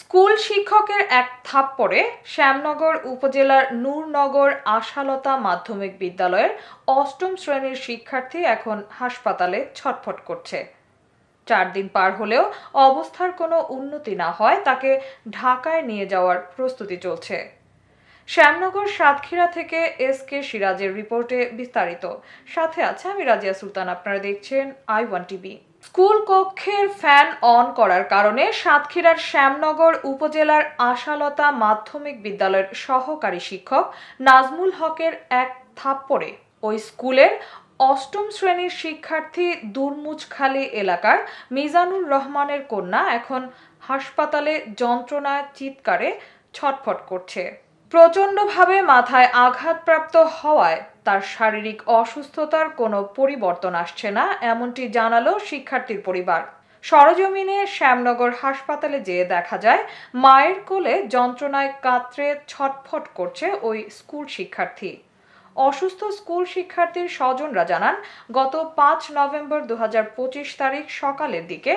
School শিক্ষকের এক থাপ্পড়ে শ্যামনগর উপজেলার নূরনগর আশালতা মাধ্যমিক বিদ্যালয়ের অষ্টম শ্রেণির শিক্ষার্থী এখন হাসপাতালে ছটফট করছে। চার দিন পার হলেও অবস্থার কোনো উন্নতি না হয় তাকে ঢাকায় নিয়ে যাওয়ার প্রস্তুতি চলছে। শ্যামনগর সাতক্ষীরা থেকে এস কে সিরাজের রিপোর্টে বিস্তারিত। সাথে আছে আমি রাজিয়া সুলতান, আপনারা দেখছেন আই ওয়ান টিভি। স্কুল কক্ষের ফ্যান অন করার কারণে সাতক্ষীরার শ্যামনগর উপজেলার আশালতা মাধ্যমিক বিদ্যালয়ের সহকারী শিক্ষক নাজমুল হকের এক থাপ্পড়ে। ওই স্কুলের অষ্টম শ্রেণির শিক্ষার্থী দুরমুজখালী এলাকার মিজানুর রহমানের কন্যা এখন হাসপাতালে যন্ত্রণায় চিৎকারে ছটফট করছে। প্রচণ্ডভাবে মাথায় আঘাতপ্রাপ্ত হওয়ায় তার শারীরিক অসুস্থতার কোনো পরিবর্তন আসছে না, এমনটি জানালো শিক্ষার্থীর পরিবার। সরজমিনে শ্যামনগর হাসপাতালে যেয়ে দেখা যায়, মায়ের কোলে যন্ত্রণায় কাতরে ছটফট করছে ওই স্কুল শিক্ষার্থী। অসুস্থ স্কুল শিক্ষার্থীর স্বজনরা জানান, গত পাঁচ নভেম্বর দু হাজার পঁচিশ তারিখ সকালের দিকে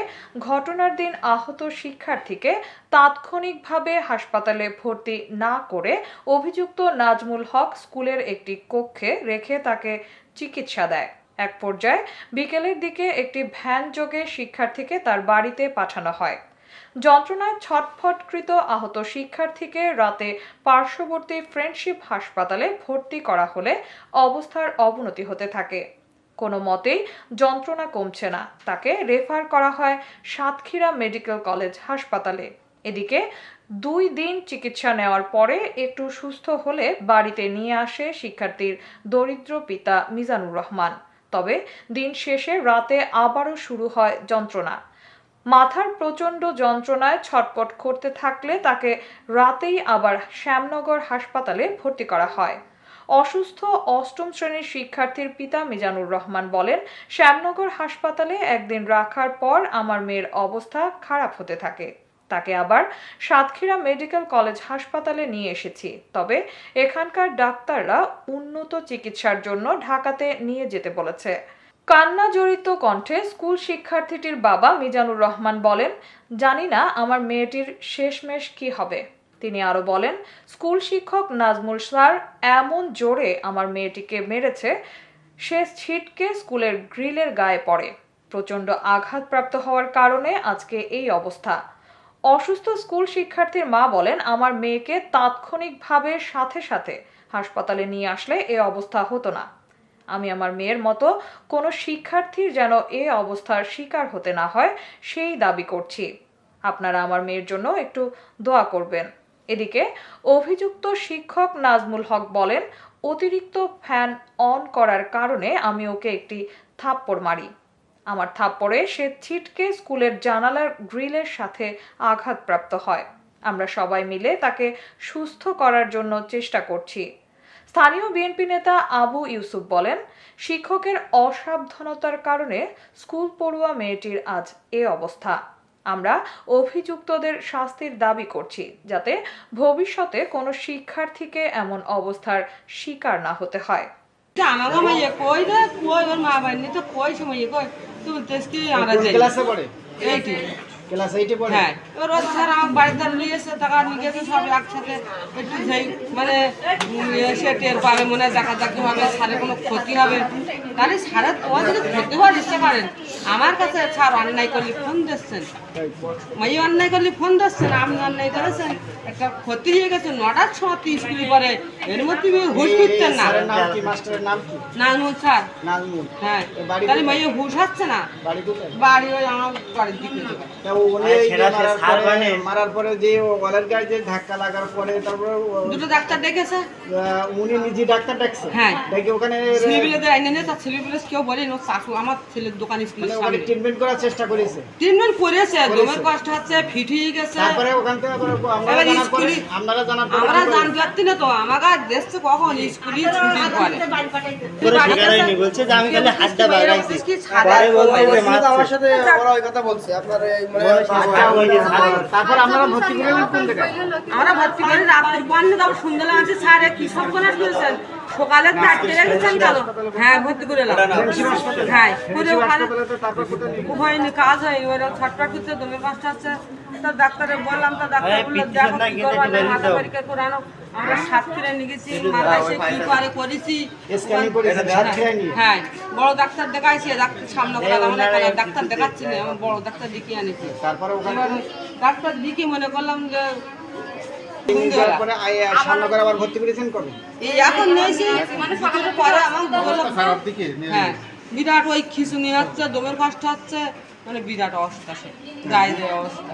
ঘটনার দিন আহত শিক্ষার্থীকে তাৎক্ষণিকভাবে হাসপাতালে ভর্তি না করে অভিযুক্ত নাজমুল হক স্কুলের একটি কক্ষে রেখে তাকে চিকিৎসা দেয়। এক পর্যায়ে বিকেলের দিকে একটি ভ্যান যোগে শিক্ষার্থীকে তার বাড়িতে পাঠানো হয়। যন্ত্রণায় ছটফটকৃত আহত শিক্ষার্থীকে রাতে পার্শ্ববর্তী ফ্রেন্ডশিপ হাসপাতালে ভর্তি করা হলে অবস্থার অবনতি হতে থাকে। কোনো মতেই যন্ত্রণা কমছে না। তাকে রেফার করা হয় সাতক্ষীরা মেডিকেল কলেজ হাসপাতালে। এদিকে দুই দিন চিকিৎসা নেওয়ার পরে একটু সুস্থ হলে বাড়িতে নিয়ে আসে শিক্ষার্থীর দরিদ্র পিতা মিজানুর রহমান। তবে দিন শেষে রাতে আবারও শুরু হয় যন্ত্রণা। মাথার প্রচণ্ড যন্ত্রণায় ছটপট করতে থাকলে তাকে রাতেই আবার শ্যামনগর হাসপাতালে ভর্তি করা হয়। অসুস্থ অষ্টম শ্রেণির শিক্ষার্থীর পিতা মিজানুর রহমান বলেন, শ্যামনগর হাসপাতালে একদিন রাখার পর আমার মেয়ের অবস্থা খারাপ হতে থাকে। তাকে আবার সাতক্ষীরা মেডিকেল কলেজ হাসপাতালে নিয়ে এসেছি। তবে এখানকার ডাক্তাররা উন্নত চিকিৎসার জন্য ঢাকাতে নিয়ে যেতে বলেছে। কান্না জড়িত কণ্ঠে স্কুল শিক্ষার্থীটির বাবা মিজানুর রহমান বলেন, জানি না আমার মেয়েটির শেষমেশ কি হবে। তিনি আরও বলেন, স্কুল শিক্ষক নাজমুল স্যার এমন জোরে আমার মেয়েটিকে মেরেছে, সে ছিটকে স্কুলের গ্রিলের গায়ে পড়ে। প্রচণ্ড আঘাতপ্রাপ্ত হওয়ার কারণে আজকে এই অবস্থা। অসুস্থ স্কুল শিক্ষার্থীর মা বলেন, আমার মেয়েকে তাৎক্ষণিকভাবে সাথে সাথে হাসপাতালে নিয়ে আসলে এ অবস্থা হতো না। আমি আমার মেয়ের মতো কোনো শিক্ষার্থীর যেন এ অবস্থার শিকার হতে না হয়, সেই দাবি করছি। আপনারা আমার মেয়ের জন্য একটু দোয়া করবেন। এদিকে অভিযুক্ত শিক্ষক নাজমুল হক বলেন, অতিরিক্ত ফ্যান অন করার কারণে আমি ওকে একটি থাপ্পড় মারি। আমার থাপ্পড়ে সে ছিটকে স্কুলের জানালার গ্রিলের সাথে আঘাতপ্রাপ্ত হয়। আমরা সবাই মিলে তাকে সুস্থ করার জন্য চেষ্টা করছি। স্থানীয় বিএনপি নেতা আবু ইউসুফ বলেন শিক্ষকের অসাবধানতার কারণে স্কুল পড়ুয়া মেয়েটির আজ এ অবস্থা। আমরা অভিযুক্তদের শাস্তির দাবি করছি যাতে ভবিষ্যতে কোনো শিক্ষার্থীকে এমন অবস্থার শিকার না হতে হয়। আমাকে মাইয়ে কই রে? কই ওর মা বাড়ি তো কই সময় কই? তুমি তেজকি আমরা যাই। ক্লাসে পড়ে? এইটি ক্লাস এইটে পড়ে। হ্যাঁ এবার ওর স্যার আমার বাড়িতে নিয়ে এসে টাকা নিয়ে গেছে সব একসাথে একটু যাই মানে এসে টের পাবে মনে দেখা দেখি হবে স্যারের কোনো ক্ষতি হবে। তাহলে স্যারের তোমার যদি ক্ষতি হওয়ার ইচ্ছা করেন আমার কাছে স্যার অন্যায় করলে ফোন দিচ্ছেন। মাই অন্যায় করলে ফোন দিচ্ছেন আপনি অন্যায় করেছেন। একটা ক্ষতি হয়ে গেছে নটার সময় তো স্কুলে পরে এর মধ্যে হুশ ফিরতেন না। নাজমুল স্যার। নাজমুল। হ্যাঁ এ তাহলে কোথায়? হুশ হচ্ছে না। বাড়ি ওই আমার বাড়ির দিকে। এই মারার পরে যে গলার গায়ে যে ধাক্কা লাগার পরে তারপরে দুটো ডাক্তার ডেকেছে উনি নিজে ডাক্তার ডাকছে হ্যাঁ। ডেকে ওখানে ছেলেপিলেদের আইনে নিয়ে তার ছেলেপিলে কেউ বলে নো শাশু আমার ছেলের দোকান স্কুলের মানে ট্রিটমেন্ট করার চেষ্টা করেছে। ট্রিটমেন্ট করেছে। দমের কষ্ট হচ্ছে ফিট হয়ে গেছে। তারপরে ওখান থেকে আবার জানার পরে স্কুলে- জানার পরে আমরা জানতে পারছি না তো আমাকে দেখছে কখন স্কুলে ছুটি করে বলছে যে আমি খালি হাতটা বাড়াইছি। কি ছাড়া আমার আমার সাথে ওরা ওই কথা বলছে। আপনার তারপর ভর্তি করলেন কোন জায়গায়? আমরা ভর্তি করে রাত্রি পর্যন্ত তারপর আছে স্যার কি সব করে করেছেন? সকালে চারটে রেখেছেন কেন হ্যাঁ ভর্তি করে হ্যাঁ করে ওখানে কাজ হয় ওরা ছটফট করছে দমে পাঁচটা হচ্ছে। তা ডাক্তারে বললাম তা ডাক্তার বলল দেখো কি করব মাথা পরীক্ষা করে আমরা সাতক্ষীরা নিয়ে গেছি মাথায় সে কি করে করেছি। হাত খেয়ে হ্যাঁ বড় ডাক্তার দেখাইছে সামনে করে দেখাচ্ছি না আমার বড় ডাক্তার দেখিয়ে আনেছি তারপরে ওখানে এবার ডাক্তার দিকে মনে করলাম যে এখন নিয়েছি মানে সকালে পরে আমার হ্যাঁ বিরাট ওই খিচুনি হচ্ছে দমের কষ্ট হচ্ছে মানে বিরাট অবস্থা সে গায়ে দেয় অবস্থা।